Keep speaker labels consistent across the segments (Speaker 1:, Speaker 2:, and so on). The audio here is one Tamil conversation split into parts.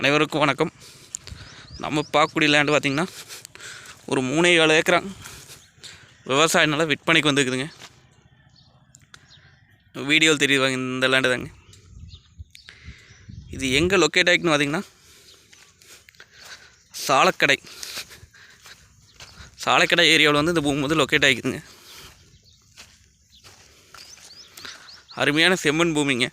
Speaker 1: அனைவருக்கும் வணக்கம். நம்ம பார்க்கக்கூடிய லேண்டு பார்த்திங்கன்னா ஒரு மூணே ஏழு ஏக்கரா விவசாய நிலம் விற்பனைக்கு வந்துருக்குதுங்க. வீடியோவில் தெரியுவாங்க இந்த லேண்டு தாங்க. இது எங்கே லொக்கேட் ஆகிக்குன்னு பார்த்திங்கன்னா சாலக்கடை. சாலக்கடை ஏரியாவில் வந்து இந்த பூமி வந்து லொக்கேட் ஆகிக்குதுங்க அருமையான செம்மண் பூமிங்க.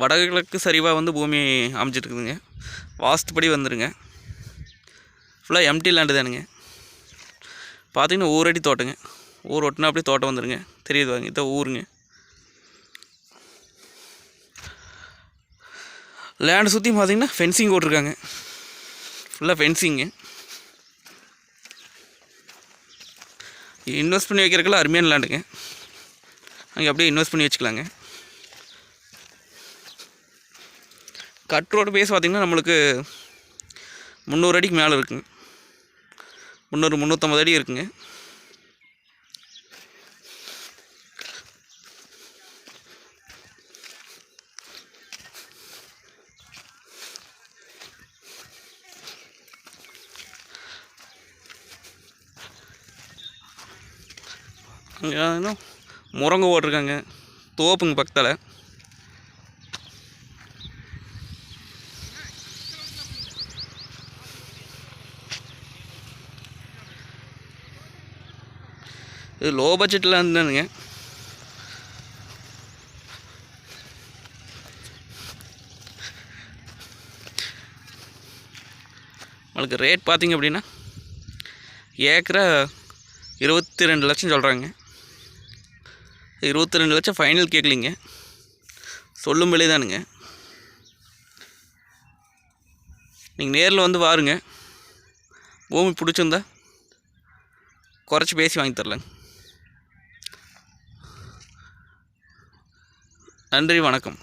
Speaker 1: வடகிழக்கு சரிவாக வந்து பூமி அமைஞ்சிருக்குதுங்க வாஸ்துப்படி வந்துருங்க. ஃபுல்லாக எம்டி லேண்டு தானுங்க. பார்த்தீங்கன்னா ஊரடி தோட்டங்க. ஊர் ஒட்டினா அப்படியே தோட்டம் வந்துருங்க. தெரியுது வாங்க இதான் ஊருங்க. லேண்டு சுற்றி பார்த்தீங்கன்னா ஃபென்சிங் போட்டிருக்காங்க ஃபுல்லாக ஃபென்சிங்கு இன்வெஸ்ட் பண்ணி வைக்கிறதுக்கெல்லாம் அருமையான லேண்டுங்க அங்கே அப்படியே இன்வெஸ்ட் பண்ணி வச்சுக்கலாங்க. கட் ரோடு பேஸ் பார்த்திங்கன்னா நம்மளுக்கு முந்நூறு அடிக்கு மேலே இருக்குங்க. முந்நூறு முந்நூற்றம்பது அடி இருக்குங்க. அங்கே இன்னும் முருங்கை ஓட்டிருக்காங்க. தோப்புங்க பக்கத்தில். இது லோ பட்ஜெட்டில் இருந்தானுங்க நம்மளுக்கு ரேட் பார்த்தீங்க அப்படின்னா ஏக்கரா இருபத்தி ரெண்டு லட்சம் சொல்கிறாங்க இருபத்தி ரெண்டு லட்சம் ஃபைனல் கேட்கலிங்க சொல்லும் விலை தானுங்க. நீங்கள் நேரில் வந்து வாருங்க. பூமி பிடிச்சிருந்தா குறைச்சி பேசி வாங்கி தரலாங்க. நன்றி வணக்கம்.